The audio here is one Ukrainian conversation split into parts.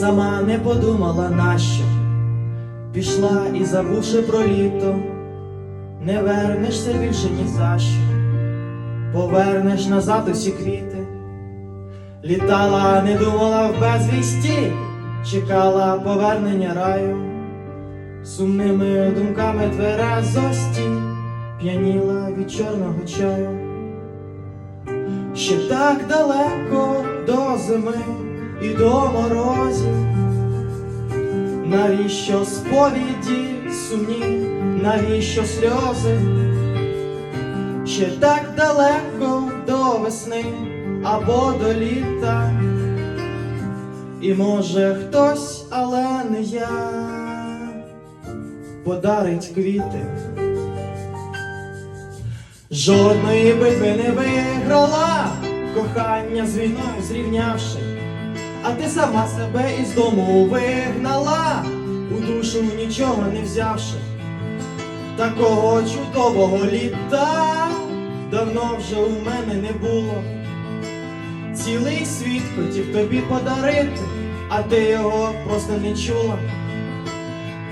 сама не подумала нащо, пішла і забувши про літо, не вернешся більше ні за що, повернеш назад усі квіти, літала, не думала в безвісті, чекала повернення раю, сумними думками тверезості, п'яніла від чорного чаю. Ще так далеко до зими і до морозів. Навіщо сповіді сумні, навіщо сльози? Ще так далеко до весни або до літа. І може хтось, але не я, подарить квіти. Жодної битви не виграла, кохання з війною зрівнявши, а ти сама себе із дому вигнала, у душу нічого не взявши. Такого чудового літа давно вже у мене не було. Цілий світ хотів тобі подарити, а ти його просто не чула.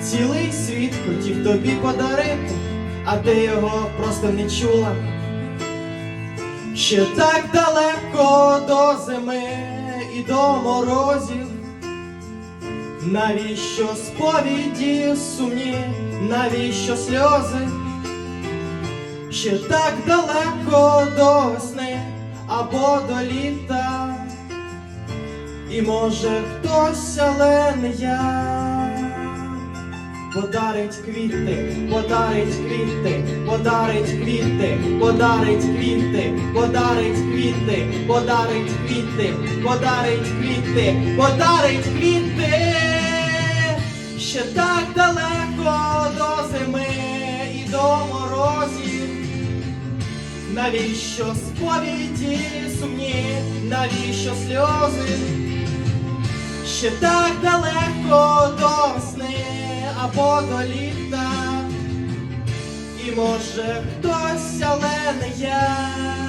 Цілий світ хотів тобі подарити, а ти його просто не чула. Ще так далеко до зими і до морозів. Навіщо сповіді сумні, навіщо сльози? Ще так далеко до весни або до літа. І може хтось, але не я подарить квіти, подарить квіти, подарить квіти, подарить квіти, подарить квіти, подарить квіти, подарить квіти, подарить квіти. Ще так далеко до зими і до морозів. Навіщо сповіді сумні, навіщо сльози? Ще так далеко до весни або до літа, і може хтось, але не я.